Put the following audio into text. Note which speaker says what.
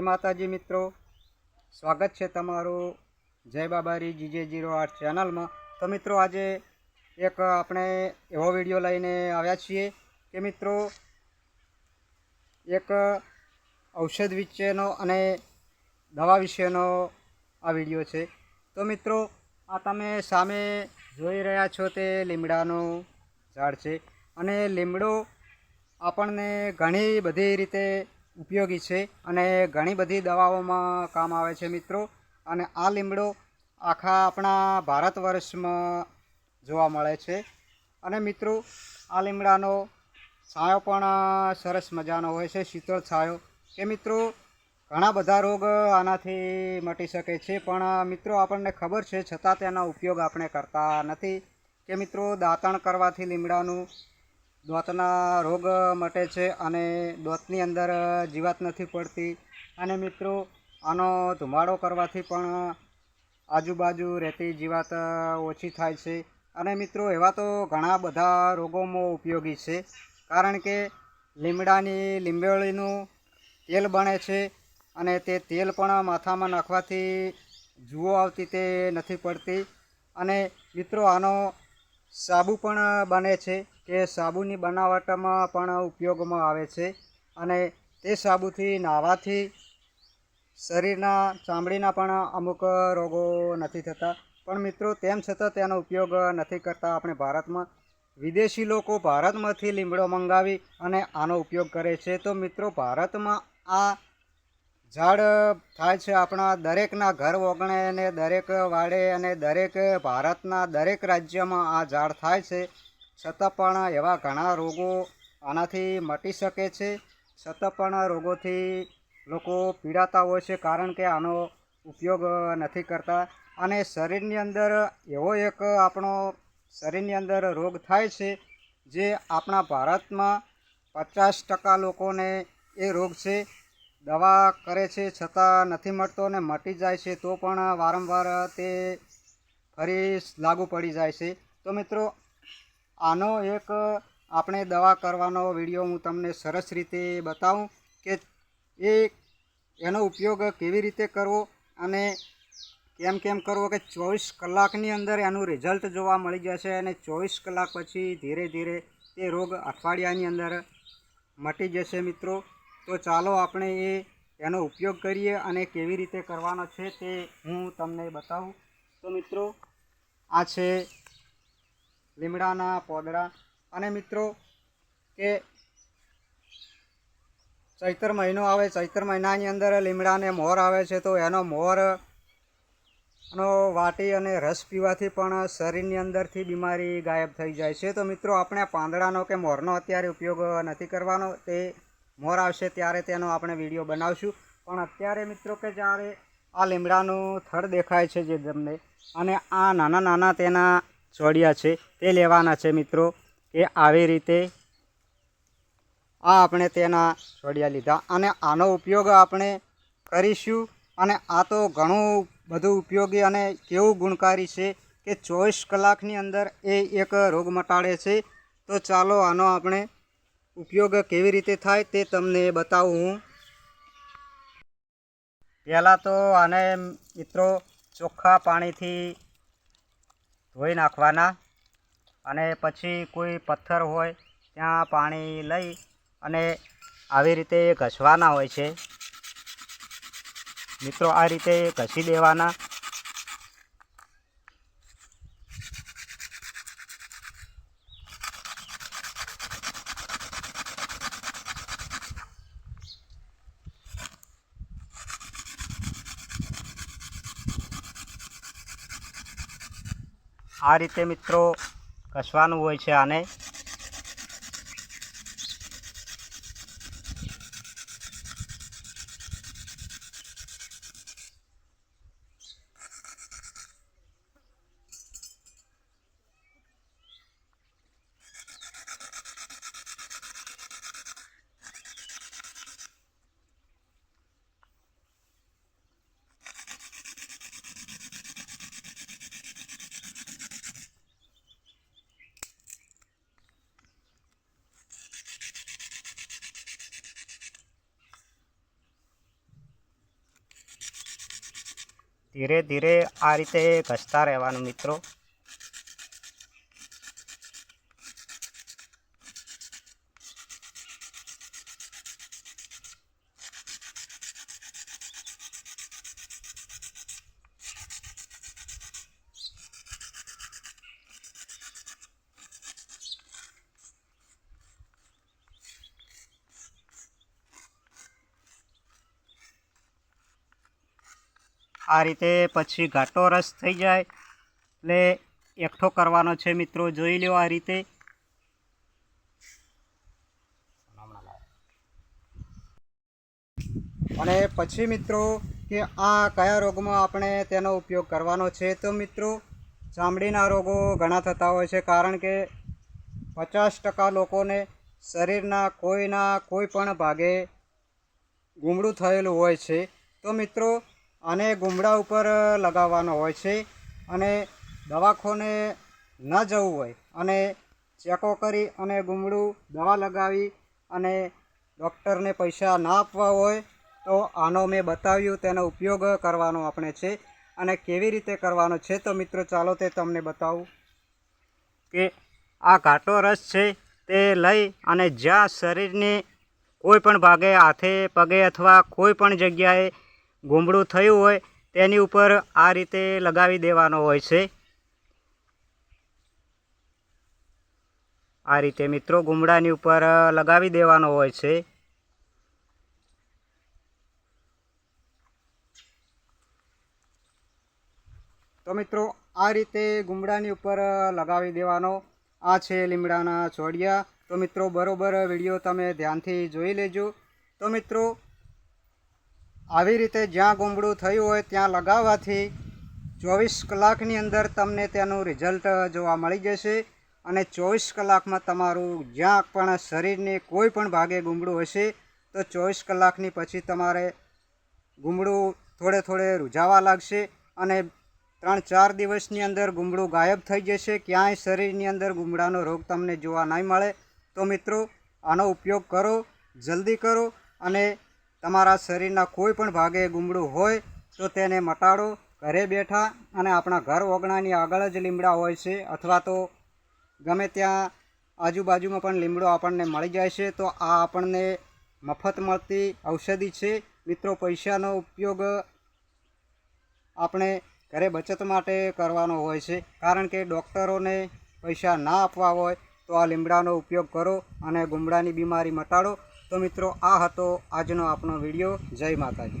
Speaker 1: માતાજી મિત્રો. સ્વાગત છે તમારું જય બાબારી જીજે જીરો આઠ ચેનલમાં તો મિત્રો આજે એક આપણે એવો વીડિયો લઈને આવ્યા છીએ કે મિત્રો એક ઔષધ વિશેનો અને દવા વિશેનો આ વીડિયો છે. તો મિત્રો આ તમે સામે જોઈ રહ્યા છો તે લીમડાનું ઝાડ છે. અને લીમડો આપણને ઘણી બધી રીતે ઉપયોગી છે અને ઘણી બધી દવાઓમાં કામ આવે છે મિત્રો. અને આ લીમડો આખા આપણા ભારત વર્ષમાં જોવા મળે છે. અને મિત્રો, આ લીમડાનો છાંયો પણ સરસ મજાનો હોય છે, શીતળ છાંયો. કે મિત્રો, ઘણા બધા રોગ આનાથી મટી શકે છે, પણ મિત્રો, આપણને ખબર છે, છતાં તેનો ઉપયોગ આપણે કરતા નથી. કે મિત્રો, દાંતણ કરવાથી લીમડાનું દાંતના રોગ મટે છે અને દોતની અંદર જીવાત નથી પડતી. અને મિત્રો, આનો ધુમાડો કરવાથી પણ આજુબાજુ રહેતી જીવાત ઓછી થાય છે. અને મિત્રો, એવા તો ઘણા બધા રોગોમાં ઉપયોગી છે. કારણ કે લીમડાની લીંબોળીનું તેલ બને છે અને તે તેલ પણ માથામાં નાખવાથી જુઓ આવતી તે નથી પડતી. અને મિત્રો, આનો સાબુ પણ બને છે. કે સાબુની બનાવટમાં પણ ઉપયોગમાં આવે છે અને તે સાબુથી નાહવાથી શરીરના ચામડીના પણ અમુક રોગો નથી થતા. પણ મિત્રો, તેમ છતાં તેનો ઉપયોગ નથી કરતા આપણે ભારતમાં. વિદેશી લોકો ભારતમાંથી લીમડો મંગાવી અને આનો ઉપયોગ કરે છે. તો મિત્રો, ભારતમાં આ ઝાડ થાય છે આપણા દરેકના ઘર ઓગણે અને દરેક વાડે અને દરેક ભારતના દરેક રાજ્યમાં આ ઝાડ થાય છે. છતાં પણ એવા ઘણા રોગો આનાથી મટી શકે છે. છતાં પણ રોગોથી લોકો પીડાતા હોય છે કારણ કે આનો ઉપયોગ નથી કરતા. અને શરીરની અંદર એવો એક આપણો શરીરની અંદર રોગ થાય છે જે આપણા ભારતમાં પચાસ ટકા લોકોને એ રોગ છે. દવા કરે છે છતાં નથી મળતો ને મટી જાય છે તો પણ વારંવાર તે ફરી લાગુ પડી જાય છે. તો મિત્રો આનો એક, આપણે દવા કરવાનો વીડિયો હું તમને સરસ રીતે બતાવું કે એ, એનો ઉપયોગ કેવી રીતે કરવો અને કેમ કેમ કરવો કે ચોવીસ કલાકની અંદર એનું રિઝલ્ટ જોવા મળી જશે અને ચોવીસ કલાક પછી ધીરે ધીરે તે રોગ અઠવાડિયાની અંદર મટી જશે મિત્રો. તો ચાલો આપણે એ, એનો ઉપયોગ કરીએ અને કેવી રીતે કરવાનો છે તે હું તમને બતાવું. તો મિત્રો, આ છે લીમડાના પોદડા અને મિત્રો, કે ચૈતર મહિનો આવે, ચૈતર મહિનાની અંદર લીમડાને મોર આવે છે, તો એનો મોર નો વાટી અને રસ પીવાથી પણ શરીરની અંદરથી બીમારી ગાયબ થઈ જાય છે. તો મિત્રો, આપણે પાંદડાનો કે મોરનો અત્યારે ઉપયોગ નથી કરવાનો. તે મોર આવશે ત્યારે તેનો આપણે વીડિયો બનાવશું. પણ અત્યારે મિત્રો કે જ્યારે આ લીમડાનું થડ દેખાય છે જે તમને, અને આ નાના નાના તેના ચોડિયા છે, તે લેવાના છે મિત્રો, કે આવી રીતે આ આપણે તેના છોડિયા લીધા. અને આનો ઉપયોગ આપણે કરીશું, અને આ તો ઘણું બધું ઉપયોગી અને કેવું ગુણકારી છે કે ચોવીસ કલાકની અંદર એ એક રોગ મટાડે છે. તો ચાલો આનો આપણે ઉપયોગ કેવી રીતે થાય તે તમને બતાવું હું. પહેલાં તો આને મિત્રો ચોખ્ખા પાણીથી ધોઈ નાખવાના અને પછી કોઈ પથ્થર હોય ત્યાં પાણી લઈ અને આવી રીતે ઘસવાના હોય છે. મિત્રો, આ રીતે ઘસી દેવાના આ રીતે મિત્રો કસવાનું હોય છે આને. ધીરે ધીરે આ રીતે ઘસતા રહેવાનું મિત્રો. આ રીતે પછી ઘાટો રસ થઈ જાય. એટલે એકઠો કરવાનો છે મિત્રો, જોઈ લો આ રીતે. અને પછી મિત્રો, કે આ કયા રોગમાં આપણે તેનો ઉપયોગ કરવાનો છે? તો મિત્રો, ચામડીના રોગો ઘણા થતા હોય છે, કારણ કે પચાસ ટકા લોકોને શરીરના કોઈના કોઈ પણ ભાગે ગુમડું થયેલું હોય છે. તો મિત્રો આને ગુમડા ઉપર લગાવવાનો હોય છે અને દવાખોને ન જવું હોય અને ચેકો કરી અને ગુમડું દવા લગાવી અને ડૉક્ટરને પૈસા ના આપવા હોય તો આનો મેં બતાવ્યું, તેનો ઉપયોગ કરવાનો આપણે છે. અને કેવી રીતે કરવાનો છે તો મિત્રો ચાલો તે તમને બતાવું. કે આ ઘાટો રસ છે તે લઈ અને જ્યાં શરીરની કોઈ પણ ભાગે હાથે, પગે અથવા કોઈ પણ જગ્યાએ ગુમડું થયું હોય, તેની ઉપર આ રીતે લગાવી દેવાનો હોય છે. આ રીતે મિત્રો ગુમડાની ઉપર લગાવી દેવાનો હોય છે. તો મિત્રો, આ રીતે ગુમડાની ઉપર લગાવી દેવાનો. આ છે લીમડાના છોડિયા તો મિત્રો, બરોબર વીડિયો તમે ધ્યાનથી જોઈ લેજો. તો મિત્રો આવી રીતે જ્યાં ગુમડું થયું હોય ત્યાં લગાવવાથી ચોવીસ કલાકની અંદર તમને તેનું રિઝલ્ટ જોવા મળી જશે અને ચોવીસ કલાકમાં તમારું જ્યાં પણ શરીરની કોઈ પણ ભાગે ગુમડું હશે, તો ચોવીસ કલાકની પછી તમારે ગુમડું થોડે થોડે રૂઝાવા લાગશે અને ત્રણ ચાર દિવસની અંદર ગુમડું ગાયબ થઈ જશે, ક્યાંય શરીરની અંદર ગુમડાનો રોગ તમને જોવા નહીં મળે. તો મિત્રો, આનો ઉપયોગ કરો, જલ્દી કરો અને તમારા શરીરના કોઈ પણ ભાગે ગુમડું હોય, તો તેને મટાડો. ઘરે બેઠા અને આપણા ઘર ઓગણાની આગળ જ લીમડા હોય છે, અથવા તો ગમે ત્યાં આજુબાજુમાં પણ લીમડો આપણને મળી જાય છે, તો આ આપણને મફત મળતી ઔષધિ છે. મિત્રો, પૈસાનો ઉપયોગ આપણે ઘરે બચત માટે કરવાનો હોય છે, કારણ કે ડૉક્ટરોને પૈસા ના આપવા હોય, તો આ લીમડાનો ઉપયોગ કરો અને ગુમડાની બીમારી મટાડો. તો મિત્રો આ હતો આજનો આપણો વીડિયો. જય માતાજી.